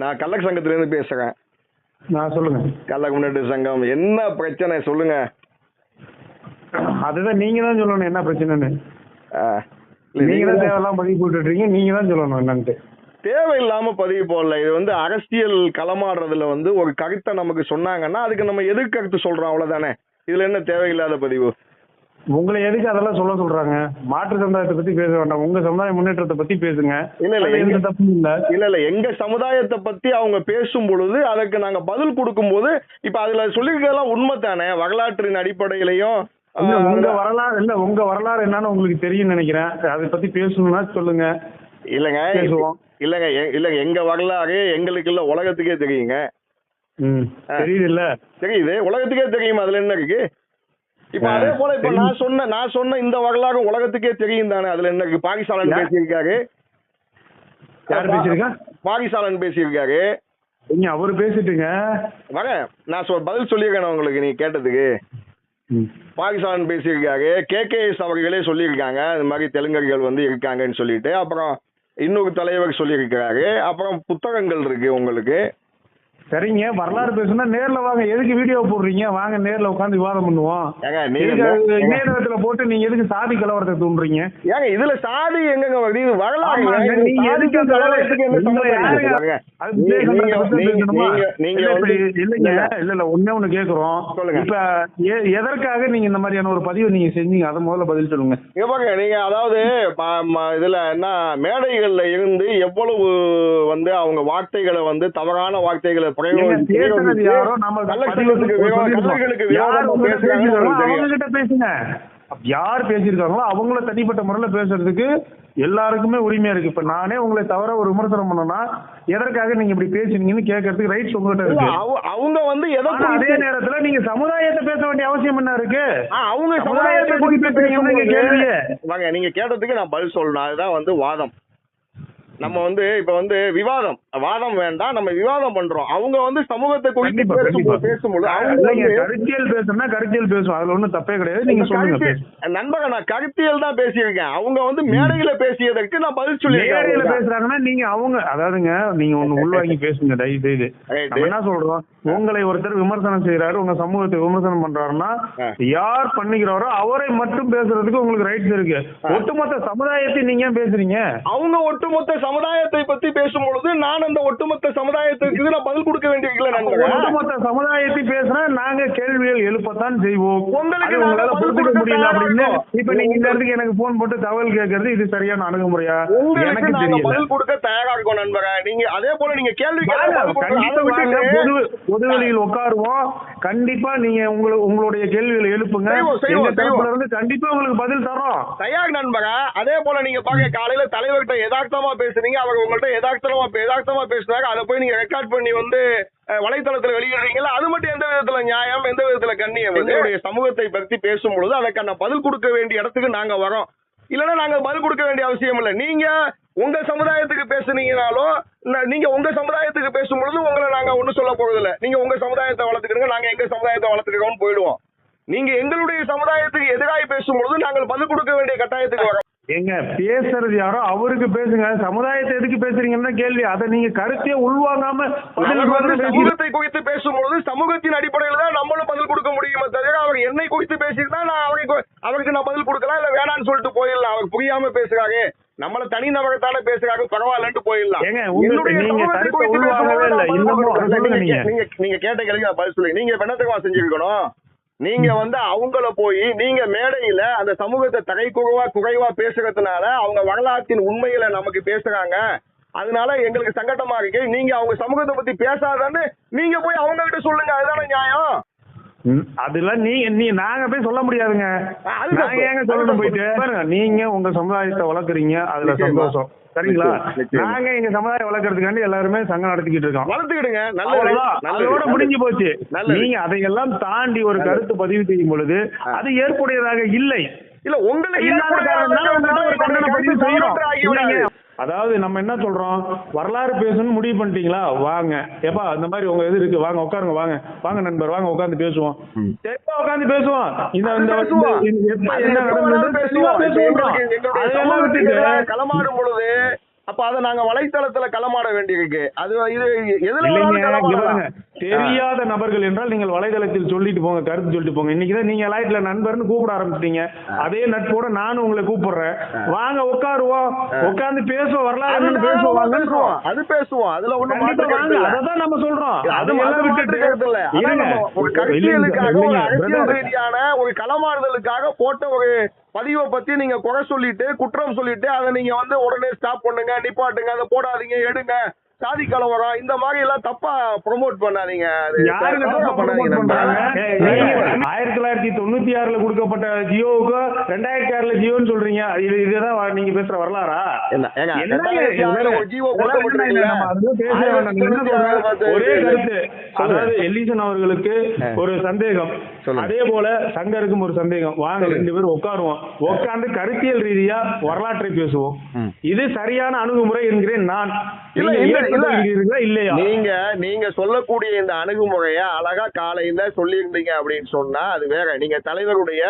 நான் கள்ளக் சங்கத்திலேருந்து பேசுறேன். நான் சொல்லுங்க. கள்ளக் முன்னேற்ற சங்கம் என்ன பிரச்சனை சொல்லுங்க. அதுதான் நீங்க தான் சொல்லணும் என்ன பிரச்சனைன்னு. நீங்க தான் தேவையெல்லாம் பதிவு போட்டுட்டு இருக்கீங்க நீங்க தான் சொல்லணும் என்னன்ட்டு. தேவையில்லாம பதிவு போடல. இது வந்து அரசியல் களமாடுறதுல வந்து ஒரு கருத்தை நமக்கு சொன்னாங்கன்னா அதுக்கு நம்ம எதிர்கருத்து சொல்றோம்? அவ்வளவுதானே. இதுல என்ன தேவையில்லாத பதிவு? உங்களை எதுக்கு அதெல்லாம் சொல்ல சொல்றாங்க? மாற்று சமுதாயத்தை பத்தி பேச வேண்டாம். உங்க சமுதாய முன்னேற்றத்தை பத்தி பேசுங்க. இல்ல, இல்ல, எங்க- தப்பும் இல்ல. இல்ல இல்ல எங்க சமுதாயத்தை பத்தி அவங்க பேசும் பொழுது அதற்கு நாங்க பதில் கொடுக்கும்போது இப்ப அதுல சொல்லிருக்கிறதெல்லாம் உண்மை தானே வரலாற்றின் அடிப்படையிலையும் உங்க வரலாறு இல்ல உங்க வரலாறு என்னன்னு உங்களுக்கு தெரியும் நினைக்கிறேன். அதை பத்தி பேசணும்னா சொல்லுங்க. இல்லங்க. இல்லங்க இல்லங்க எங்க வரலாறு எங்களுக்கு இல்ல உலகத்துக்கே தெரியுங்க. தெரியுது இல்ல தெரியுது உலகத்துக்கே தெரியும் அதுல என்ன இருக்கு? இப்ப அதே போல இப்ப. நான் சொன்ன நான் சொன்ன இந்த வரலாறு உலகத்துக்கே தெரியும் தானே? அதுல என்ன பாகிஸ்தான் பேசியிருக்காரு? யார் பேசியிருக்கா? பாகிஸ்தான் பேசியிருக்காரு? நீங்க அவரு பேசிட்டுங்க. வரேன். நான் சொ பதில் சொல்லியிருக்கேன் உங்களுக்கு நீ கேட்டதுக்கு. பாகிஸ்தான் பேசியிருக்காரு. கேகேஎஸ் அவர்களே சொல்லியிருக்காங்க. இந்த மாதிரி தெலுங்கர்கள் வந்து இருக்காங்கன்னு சொல்லிட்டு. அப்புறம் இன்னொரு தலைவர் சொல்லியிருக்கிறாரு. அப்புறம் புத்தகங்கள் இருக்கு உங்களுக்கு. சரிங்க வரலாறு பேசணும்னா நேர்ல வாங்க. எதுக்கு வீடியோ போடுறீங்க? வாங்க நேர்ல உட்காந்து விவாதம் பண்ணுவோம். இணையதளத்துல போட்டு நீங்க எதுக்கு சாதி கலவரத்தை தூண்டுறீங்க? ஏங்க இதுல சாதி எங்கங்க வருது வரலாறு இல்ல, இல்ல, ஒண்ணே ஒண்ணு கேக்குறோம். சொல்லுங்க. இப்ப எதற்காக நீங்க இந்த மாதிரியான ஒரு பதிவு நீங்க செஞ்சீங்க? அதை முதல்ல பதில் சொல்லுங்க. பாருங்க நீங்க அதாவது இதுல என்ன மேடைகள்ல இருந்து எவ்வளவு வந்து அவங்க வார்த்தைகளை வந்து தவறான வார்த்தைகளை பேசுங்க. யார் பேசியிருக்காங்களோ அவங்கள தனிப்பட்ட முறையில பேசுறதுக்கு எல்லாருக்குமே உரிமையா இருக்கு. இப்ப நானே உங்களை தவிர ஒரு விமர்சனம் பண்ணனா எதற்காக நீங்க இப்படி பேசுனீங்கன்னு கேட்கறதுக்கு ரைட்ஸ் உங்ககிட்ட இருக்கு. அவ- அவங்க வந்து எதை அதே நேரத்துல நீங்க சமுதாயத்தை பேச வேண்டிய அவசியம் என்ன இருக்கு? அவங்க சமுதாயத்தை இங்க பேசும்போது கேள்வியே. வாங்க நீங்க கேட்டதுக்கு நான் பதில் சொல்லணும் அதுதான் வந்து வாதம். நம்ம வந்து இப்ப வந்து விவாதம். வாதம் வேண்டாம் நம்ம விவாதம் பண்றோம். அவங்க வந்து சமூகத்தை குறித்து பேசும்போது கருத்தியல் பேசணும்னா கருத்தியல் பேசுவோம். அதுல ஒண்ணும் தப்பே கிடையாது. நீங்க சொல்லுங்க நண்பக நான் கருத்தியல் தான் பேசியிருக்கேன். அவங்க வந்து மேடையில பேசியதற்கு நான் பதில் நேரடியில சொல்லியிருக்கேன் பேசுறாங்கன்னா நீங்க அவங்க அதாவதுங்க நீங்க ஒண்ணு உள்வாங்கி பேசுங்க தயவு செய்து என்ன சொல்றோம்? உங்களை ஒருத்தர் விமர்சனம் செய்யறாரு உங்க சமூகத்தை விமர்சனம் பண்றாருன்னா. யார் பண்ணிக்கிறாரோ அவரை மட்டும் பேசுறதுக்கு உங்களுக்கு ரைட்ஸ் இருக்கு. ஒட்டுமொத்த சமுதாயத்தை நீங்க பேசுறீங்க? அவங்க ஒட்டுமொத்த சமுதாயத்தை பத்தி பேசும்பொழுது நான் அந்த ஒட்டுமொத்த சமுதாயத்துக்கு நான் பதில் கொடுக்க வேண்டியிருக்கல ஒட்டுமொத்த சமுதாயத்தை பேசுனா நாங்க கேள்விகள் எழுப்பத்தான் செய்வோம். உங்களுக்கு உங்களால கொடுக்க முடியல அப்படின்னு. இப்ப நீங்க இந்த இடத்துக்கு எனக்கு போன் போட்டு தகவல் கேட்கறது இது சரியான அணுகுமுறையா? உங்களுக்கு எனக்கு நாங்க தெரியல. பதில் கொடுக்க தயாரா இருக்கோம் நண்பக நீங்க அதே போல நீங்க கேள்வி பொது பொதுவெளியில் உட்காருவோம். கண்டிப்பா நீங்க உங்கள உங்களுடைய கேள்விகளை எழுப்புங்க. எங்க தரப்புல. இருந்து கண்டிப்பா உங்களுக்கு பதில் தரோம் தயார் நண்பக அதே போல நீங்க பாக்க காலையில தலைவர்கிட்ட யதார்த்தமா பேசுறீங்க அவர் உங்கள்ட்ட யதார்த்தமா யதார்த்தமா பேசுனாங்க. அதை போய் நீங்க ரெக்கார்ட் பண்ணி வந்து வலைத்தளத்துல வெளியிடுறீங்களா அது மட்டும் எந்த விதத்துல நியாயம் எந்த விதத்துல கண்ணியம்? எங்களுடைய சமூகத்தை பத்தி பேசும்பொழுது அதற்கான பதில் கொடுக்க வேண்டிய இடத்துக்கு நாங்க வரோம். இல்லைன்னா நாங்க பதில் கொடுக்க வேண்டிய அவசியம் இல்லை. நீங்க உங்க சமுதாயத்துக்கு பேசுனீங்கனாலோ இல்ல நீங்க உங்க சமுதாயத்துக்கு பேசும்பொழுது உங்களை நாங்க ஒண்ணும் சொல்ல போறது இல்ல நீங்க உங்க சமுதாயத்தை வளர்த்துக்கிடுங்க நாங்க எங்க சமுதாயத்தை வளர்த்துக்கிறோம்னு போயிடுவோம். நீங்க எங்களுடைய சமுதாயத்துக்கு எதிராக பேசும்பொழுது நாங்கள் பதில் கொடுக்க வேண்டிய கட்டாயத்துக்கு வரோம். ஏங்க பேசுறது யாரோ அவருக்கு பேசுங்க. சமுதாயத்தை எதுக்கு பேசுறீங்கன்னா கேள்வி. அதை நீங்க கருத்தையே உள்வாங்காம சமூகத்தை குறித்து பேசும்பொழுது சமூகத்தின் அடிப்படையில் தான் நம்மளும் பதில் கொடுக்க முடியுமே தவிர அவர் என்னை குறித்து பேசியிருந்தா நான் அவருக்கு அவருக்கு நான் பதில் கொடுக்கலாம் இல்ல வேணாம்னு சொல்லிட்டு போயிடலாம். அவர் புரியாம பேசுறாங்க. நம்மள தனி நபரத்தால பேசுறாங்க பரவாயில்லன்ட்டு போயிடலாம். நீங்க பேசும்போது கேட்ட கேள்வி பதில் சொல்லுங்க நீங்க என்னத்துக்குமா செஞ்சிருக்கணும்? நீங்க வந்து அவங்கள போய் நீங்க மேடையில அந்த சமூகத்தை தகை குறைவா பேசுறதுனால அவங்க வரலாற்றின் உண்மைகளை நமக்கு பேசுறாங்க. அதனால எங்களுக்கு சங்கடமா இருக்கு. நீங்க அவங்க சமூகத்தை பத்தி பேசாதன்னு நீங்க போய் அவங்க கிட்ட சொல்லுங்க. அதுதானே நியாயம்? அதெல்லாம் நீ நீ நாங்க போய் சொல்ல முடியாதுங்க அது நாங்க. ஏங்க சொல்லணும். போயிட்டு பாருங்க நீங்க உங்க சமுதாயத்தை வளர்க்குறீங்க அதுல. சந்தோஷம் சரிங்களா. நாங்க எங்க சமுதாயம் வளர்க்கறதுக்காண்டி எல்லாருமே சங்கம் நடத்திக்கிட்டு இருக்கோம் வளர்த்துக்கிடுங்க நல்லது அவ்வளவுதான். நல்லது அதோட முடிஞ்சு போச்சு. நீங்க அதையெல்லாம் தாண்டி ஒரு கருத்து பதிவு செய்யும் பொழுது அது ஏற்புடையதாக இல்லை இல்ல உங்களுக்கு அதாவது நம்ம என்ன சொல்றோம்? வரலாறு பேசணும்னு முடிவு பண்ணிட்டீங்களா? வாங்க. ஏப்பா இந்த மாதிரி உங்க இது இருக்கு. வாங்க உட்காருங்க வாங்க. வாங்க நண்பர் வாங்க உட்கார்ந்து பேசுவோம். எப்ப உட்கார்ந்து பேசுவோம்? இந்த இந்த அதெல்லாம் விட்டுட்டு. களமாடும் பொழுது அப்ப அதை நாங்க வலைத்தளத்துல களமாட வேண்டியிருக்கு. அது இது எதுல தெரியாத நபர்கள் என்றால் நீங்கள் வலைதளத்தில் சொல்லிட்டு போங்க கருத்து சொல்லிட்டு போங்க. இன்னைக்கு தான் நீங்க லைட்ல நண்பர்னு கூப்பிட ஆரம்பிச்சிட்டீங்க. அதே நட்போட நானும் உங்களை கூப்பிடுறேன். வாங்க உட்காருவோம். உட்கார்ந்து பேசுவோம் வரலாறு பேசுவோம் அது பேசுவோம். அதுல இல்ல. அததான் நம்ம சொல்றோம். அது. அதான். ரீதியான ஒரு களமாடுதலுக்காக போட்ட ஒரு பதிவை பத்தி நீங்க குறை சொல்லிட்டு குற்றம் சொல்லிட்டு அதை நீங்க வந்து உடனே ஸ்டாப் பண்ணுங்க நிப்பாட்டுங்க அதை போடாதீங்க எடுங்க. சாதி கலவரம் இந்த மாதிரி எல்லாம் தப்பா ப்ரோமோட் பண்ணாதீங்க ஆயிரத்தி தொள்ளாயிரத்தி தொண்ணூத்தி ஆறுல கொடுக்கப்பட்ட ஜியோவுக்கு ரெண்டாயிரத்தி ஆறுல ஜியோன்னு சொல்றீங்க. இது இதுதான் நீங்க பேசுற வரலாறா? ஒரு கருத்து. அதாவது எலிசன் அவர்களுக்கு ஒரு சந்தேகம். அதே போல சங்கருக்கும் ஒரு சந்தேகம். வாங்க ரெண்டு பேரும் உட்காருவோம். உட்கார்ந்து கருத்தியல் ரீதியா வரலாற்றை பேசுவோம். இது சரியான அணுகுமுறை என்கிறேன் நான். இல்ல, நீங்க இல்லையா? நீங்க நீங்க சொல்லக்கூடிய இந்த அணுகுமுறைய அழகா காலையில சொல்லியிருந்தீங்க அப்படின்னு சொன்னா அது வேற. நீங்க தலைவருடைய.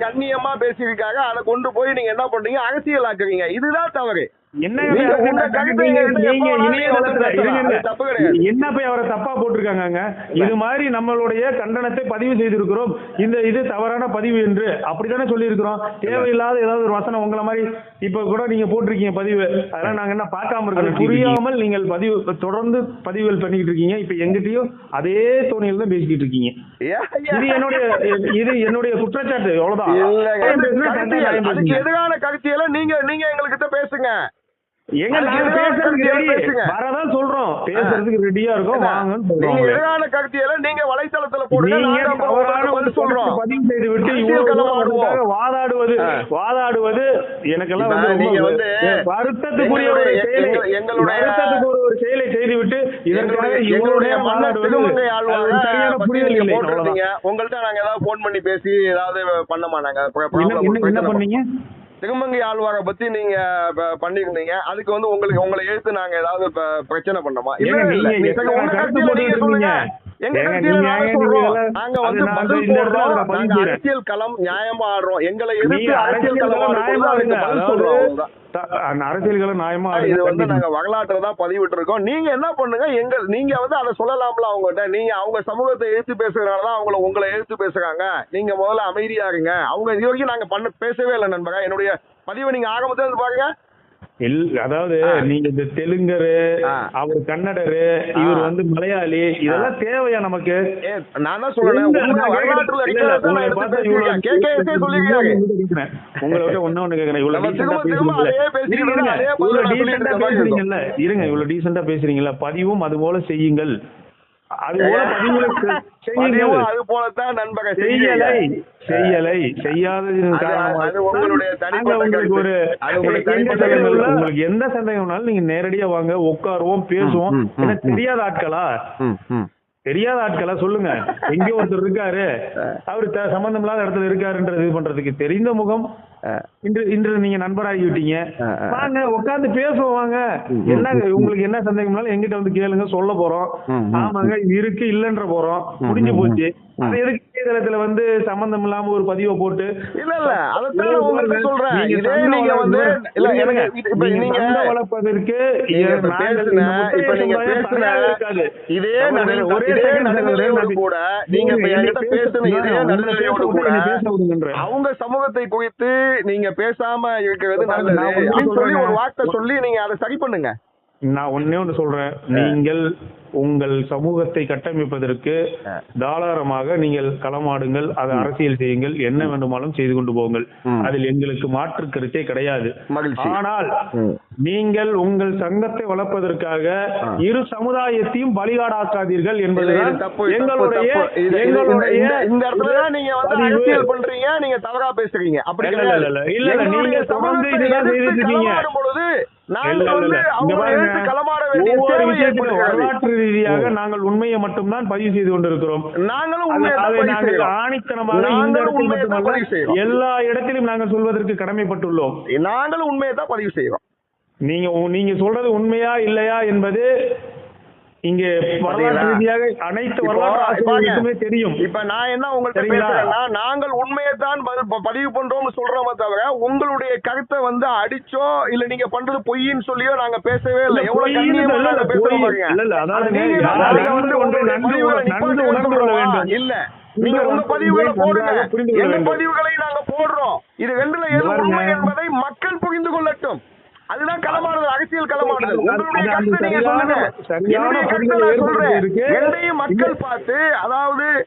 கண்ணியமா பேசியிருக்காங்க. அதை கொண்டு போய் நீங்க என்ன பண்றீங்க? அரசியலாக்குறீங்க இதுதான் தவறு. என்ன போய் அவரை தப்பா போட்டிருக்காங்க இது மாதிரி நம்மளுடைய கண்டனத்தை பதிவு செய்திருக்கிறோம். இந்த இது தவறான பதிவு என்று அப்படித்தானே சொல்லியிருக்கிறோம். தேவையில்லாத ஏதாவது ஒரு வசனம் உங்களை மாதிரி இப்ப கூட நீங்க போட்டிருக்கீங்க பதிவு. அதெல்லாம் நாங்க என்ன பார்க்காம இருக்கோம்? புரியாமல் நீங்கள் பதிவு தொடர்ந்து பதிவுகள் பண்ணிக்கிட்டு இருக்கீங்க. இப்ப எங்கிட்டயும் அதே தோணியில் தான் பேசிக்கிட்டு இருக்கீங்க? இது என்னுடைய இது என்னுடைய குற்றச்சாட்டு. பேசுங்க. எதிரான கருத்தியல நீங்க நீங்க எங்ககிட்ட பேசுங்க. நாங்க. வரதான் சொல்றோம். பேசுறதுக்கு ரெடியா இருக்கோம். வாங்கன்னு நீங்க சொல்றோம் எதிரான கருத்தியல நீங்க வலைத்தளத்துல போடுங்க. நீங்க நாங்க சொல்றோம். பதிவு செய்து விட்டு இவ்வளவு வாதாடுவது. வாதாடுவது எனக்கெல்லாம் வந்து நீங்க வந்து வருத்தத்துக்குரிய ஒரு எங்களுடைய- வருத்தத்துக்கு ஒரு செயலை இதற்காக எங்களுடைய நேரம் மன்னர் வாதாடுவது திருமங்கை ஆழ்வாங்க நீங்க இல்லை. போட்டிருந்தீங்க. உங்கள்ட்ட நாங்க ஏதாவது போன் பண்ணி பேசி ஏதாவது பண்ண மாட்டாங்க. என்ன என்ன- என்ன பண்ணீங்க? திருமங்கை ஆழ்வாரை பத்தி நீங்க பண்ணிருந்தீங்க அதுக்கு வந்து உங்களுக்கு உங்களை எழுத்து நாங்க ஏதாவது பிரச்சனை பண்ணோமா இல்ல அரசியல் களம் நியாயமா ஆடுறோம். எங்களை எதிர்த்து அரசியல் களம் அரசியல்களை நியாயமா இது. வந்து. நாங்க வரலாற்றை தான் பதிவிட்டு இருக்கோம் நீங்க என்ன பண்ணுங்க? எங்க நீங்க வந்து அதை சொல்லலாம்ல அவங்ககிட்ட. நீங்க அவங்க சமூகத்தை எழுத்து பேசுறதுனால தான் அவங்கள உங்களை எழுத்து பேசுறாங்க. நீங்க முதல்ல அமைதியா இருங்க அவங்க இது வரைக்கும் நாங்க பண்ண பேசவே இல்லை நண்பரா. என்னுடைய பதிவை நீங்க ஆரம்பத்துல இருந்து பாருங்க. அதாவது. நீங்க இந்த தெலுங்கரு. அவர் கன்னடரு இவர் வந்து மலையாளி இதெல்லாம் தேவையா நமக்கு நான் தான் உங்களை ஒண்ணு ஒண்ணு கேக்குறேன். இவ்வளவு திரும்ப பேசுறீங்கல்ல. இருங்க, இவ்வளவு. பேசுறீங்கல்ல. இருங்க டீசெண்டா பேசுறீங்கல்ல பதிவும் அது போல செய்யுங்கள் அது போல அது போலத்தான் நண்பக செய்யலை செய்யலை நாங்க உங்களுக்கு ஒரு உங்களுக்கு எங்க எந்த சந்தேகம்னாலும் நீங்க நேரடியா வாங்க உட்காருவோம் பேசுவோம். தெரியாத ஆட்களா? தெரியாத ஆட்களா? சொல்லுங்க. எங்கேயோ ஒருத்தர் இருக்காரு. அவரு சம்பந்தம் இல்லாத இடத்துல இருக்காருன்றது இது பண்றதுக்கு தெரிந்த முகம் இன்று இன்று நீங்க நண்பராகி விட்டீங்க ஆ, ஆ. வாங்க உட்கார்ந்து பேசுவோம் வாங்க. என்ன உங்களுக்கு என்ன சந்தேகம்னாலும் எங்கிட்ட வந்து கேளுங்க சொல்ல போறோம். ஆமாங்க இது இருக்கு இல்லன்ற போறோம். முடிஞ்சு போச்சு. அது எதுக்கு இணையதளத்துல வந்து சம்பந்தம் இல்லாம ஒரு பதிவை போட்டு இல்ல இல்ல உங்கள்ட்ட சொல்றேன். நீங்க இதே சண்டை நீங்க வந்து இல்ல எனக்கு இப்ப நீங்க வளர்ப்பதற்கு இப்ப நீங்க பேசுன. இதே ஒரே நடுநிலையோடு கூட நீங்க இப்ப என்கிட்ட பேசுன இதே நடுநிலையோடு கூட. அவங்க சமூகத்தை குறித்து நீங்க பேசாம இருக்கிறது நல்லது சொல்லி ஒரு. வார்த்தை சொல்லி நீங்க அதை சரி பண்ணுங்க நான் ஒண்ணே ஒண்ணு சொல்றேன் நீங்கள் உங்கள் சமூகத்தை கட்டமைப்பதற்கு தாராளமாக நீங்கள் களமாடுங்கள் அதை அரசியல் செய்யுங்கள் என்ன வேண்டுமானாலும் செய்து கொண்டு போங்கள். அதில் எங்களுக்கு மாற்று கருத்தே கிடையாது ஆனால். நீங்கள் உங்கள் சங்கத்தை வளர்ப்பதற்காக. இரு சமுதாயத்தையும் பலிகாடாக்காதீர்கள் தப்பு, எங்களுடைய எங்களுடைய இந்த- இடத்துல நீங்க வந்து. அரசியல் பண்றீங்க நீங்க தவறா பேசுறீங்க அப்படி இல்ல. இல்ல, இல்ல, நீங்க தொடர்ந்து இதுதான் செய்துட்டு இருக்கீங்க. வரலாற்று ரீதியாக நாங்கள் உண்மையை மட்டும்தான் பதிவு செய்து கொண்டிருக்கிறோம். நாங்களும். ஆணித்தனமாக இந்த இடத்தில் மட்டுமல்ல. எல்லா இடத்திலும் நாங்கள் சொல்வதற்கு கடமைப்பட்டுள்ளோம். நாங்களும் உண்மையை தான் பதிவு செய்யறோம் நீங்க நீங்க சொல்றது உண்மையா இல்லையா என்பது இங்க? ரீதியாக அனைத்து வரலாற்று. தெரியும் இப்ப நான் என்ன உங்கள்ட்ட? பேசுறேன்னா நாங்கள் உண்மையை தான் பதிவு பண்றோம்னு சொல்றோமே தவிர உங்களுடைய கருத்தை வந்து அடிச்சோ இல்ல நீங்க பண்றது பொய்ன்னு சொல்லியோ நாங்க பேசவே இல்லை எவ்வளவு கண்ணியமா இல்ல, நாங்க இல்ல, பேசுறோம் இல்ல, நீங்க உங்க பதிவுகளை போடுங்க எங்க. பதிவுகளை நாங்க போடுறோம் இது ரெண்டுல எது. உண்மை என்பதை மக்கள் புரிந்து கொள்ளட்டும் அதுதான் களமாடுதல் அரசியல் களமாடுதல் உங்களுடைய கருத்தை நீங்க சொல்லுங்க. என்னுடைய கருத்தை நான் சொல்றேன். என்னையும் மக்கள் பார்த்து அதாவது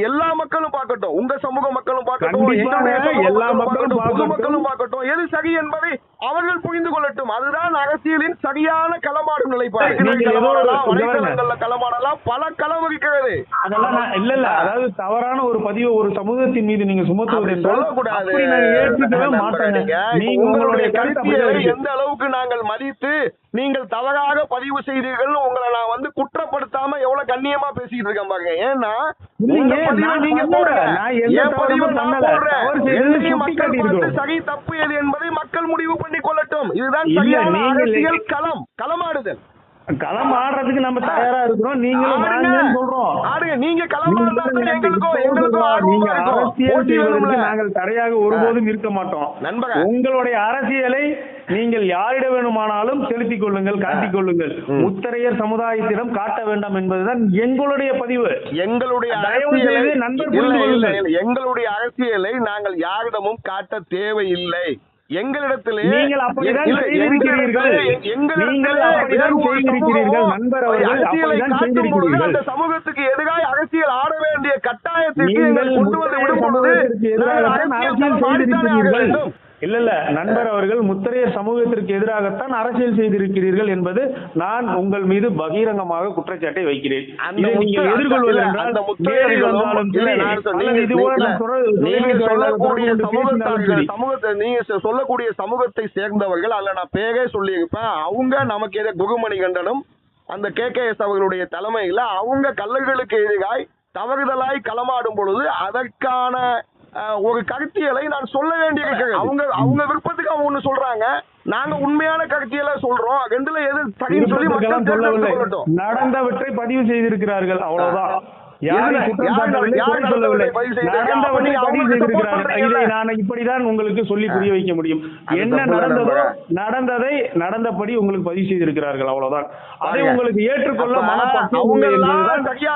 எல்லா மக்களும் பார்க்கட்டும். உங்க சமூக மக்களும் பார்க்கட்டும் எல்லா மக்களும் பொது. மக்களும் பார்க்கட்டும். எது சரி என்பதை அவர்கள் புரிந்து கொள்ளட்டும். அதுதான் அரசியலின் சரியான களமாடும் நிலைப்பாடு. ஒரு- களமாடலாம் பல களம் இருக்கிறது அதெல்லாம் இல்ல இல்ல. அதாவது தவறான ஒரு பதிவை ஒரு சமூகத்தின் மீது நீங்க சுமத்துவது சொல்லக்கூடாது. மாட்டேங்க. நீங்க. உங்களுடைய கருத்தியலை. எந்த அளவுக்கு நாங்கள் மதித்து நீங்கள் தவறாக பதிவு செய்தீர்கள் உங்களை நான் வந்து குற்றப்படுத்தாம எவ்வளவு கண்ணியமா பேசிட்டு இருக்கேன் பாருங்க. ஏன்னா நீங்க காட்டியிருக்கிறோம். சரி தப்பு எது என்பதை மக்கள் முடிவு பண்ணி கொள்ளட்டும். இதுதான் சரியான அரசியல் களம் களமாடுதல். களம் ஆடுறதுக்கு நம்ம தயாரா இருக்கிறோம். நீங்களும் சொல்றோம். ஆடுங்க. நீங்க களம் நீங்க அரசியல் செய்வதற்கு நாங்கள் தடையாக ஒருபோதும் இருக்க மாட்டோம். நண்பரே. உங்களுடைய அரசியலை நீங்கள் யாரிட வேணுமானாலும் செலுத்திக் கொள்ளுங்கள் காட்டிக் கொள்ளுங்கள். முத்தரையர் சமுதாயத்திடம் காட்ட வேண்டாம் என்பதுதான் எங்களுடைய பதிவு. எங்களுடைய. எங்களுடைய அரசியலை நாங்கள் யாரிடமும் காட்ட தேவையில்லை. எங்களிடத்திலே நீங்கள் அப்படிதான் செய்திருக்கிறீர்கள். நீங்கள் அப்படிதான் செய்திருக்கிறீர்கள். நண்பர் அவர்கள் அப்படிதான். அந்த சமூகத்துக்கு எதிராக அரசியல் ஆட வேண்டிய கட்டாயத்திற்கு நீங்கள் கொண்டு வந்து விடும் பொழுது அரசியல் செய்திருக்கிறீர்கள். இல்ல இல்ல. நண்பர் அவர்கள் முத்தரையர் சமூகத்திற்கு எதிராகத்தான் அரசியல் செய்திருக்கிறீர்கள் என்பது நான் உங்கள் மீது பகிரங்கமாக குற்றச்சாட்டை வைக்கிறேன். நீங்கள் எதிர்கொள்வது என்றால் நேரில் வந்தாலும் நீங்க- சொல்லக்கூடிய. சமூகத்தை சேர்ந்தவர்கள் அல்ல நான் பேரே சொல்லியிருப்பேன். அவங்க நமக்கு எதிர குருமணி கண்டனம் அந்த கே கே எஸ் அவர்களுடைய தலைமையில அவங்க கல்லர்களுக்கு எதிராய் தவறுதலாய் களமாடும் பொழுது அதற்கான ஒரு கருத்தியலை நான் சொல்ல வேண்டியிருக்கிறது. அவங்க அவங்க விருப்பத்துக்கு அவங்க ஒண்ணு சொல்றாங்க. நாங்க உண்மையான கருத்தியலை சொல்றோம். ரெண்டுல எது சரின்னு சொல்லி மக்கள் நடந்தவற்றை பதிவு செய்திருக்கிறார்கள். அவ்வளவுதான். இப்படிதான் உங்களுக்கு சொல்லி புரிய வைக்க முடியும். என்ன நடந்ததோ. நடந்ததை நடந்தபடி உங்களுக்கு பதிவு செய்திருக்கிறார்கள். அவ்வளவுதான். அதை. உங்களுக்கு ஏற்றுக்கொள்ள மனப்பக்குவம்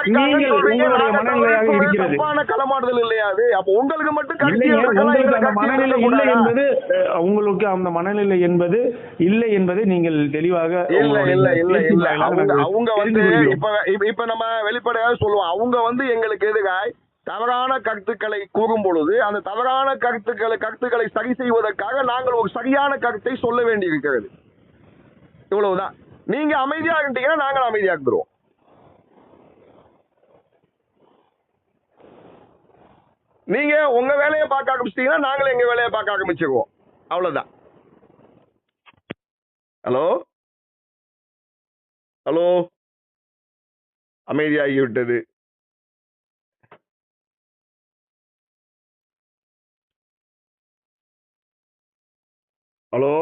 நீங்கள் உங்களுடைய மனநிலையாக இருக்கிறது. களமாடுதல் இல்லையா அது? அப்ப உங்களுக்கு மட்டும் உங்களுக்கு அந்த மனநிலை இல்லை? என்பது உங்களுக்கு அந்த மனநிலை என்பது இல்லை என்பதை நீங்கள் தெளிவாக இல்ல இல்ல இல்ல இல்ல. அவங்க வந்து இப்ப- இப்ப நம்ம வெளிப்படையாக சொல்லுவோம். அவங்க வந்து எங்களுக்கு எதிராய் தவறான கருத்துக்களை கூறும் பொழுது அந்த தவறான கருத்துக்களை கருத்துக்களை சரி செய்வதற்காக நாங்கள் ஒரு சரியான கருத்தை சொல்ல வேண்டி இருக்கிறது இவ்வளவுதான். நீங்க அமைதியா இருந்தீங்கன்னா நாங்கள் அமைதியா இருந்துருவோம். நீங்க உங்க வேலையை பார்க்க ஆரம்பிச்சிட்டீங்கன்னா நாங்களும் எங்க வேலையை பார்க்க ஆரம்பிச்சிருவோம். அவ்வளவுதான். ஹலோ? ஹலோ? அமைதியாகி ஹலோ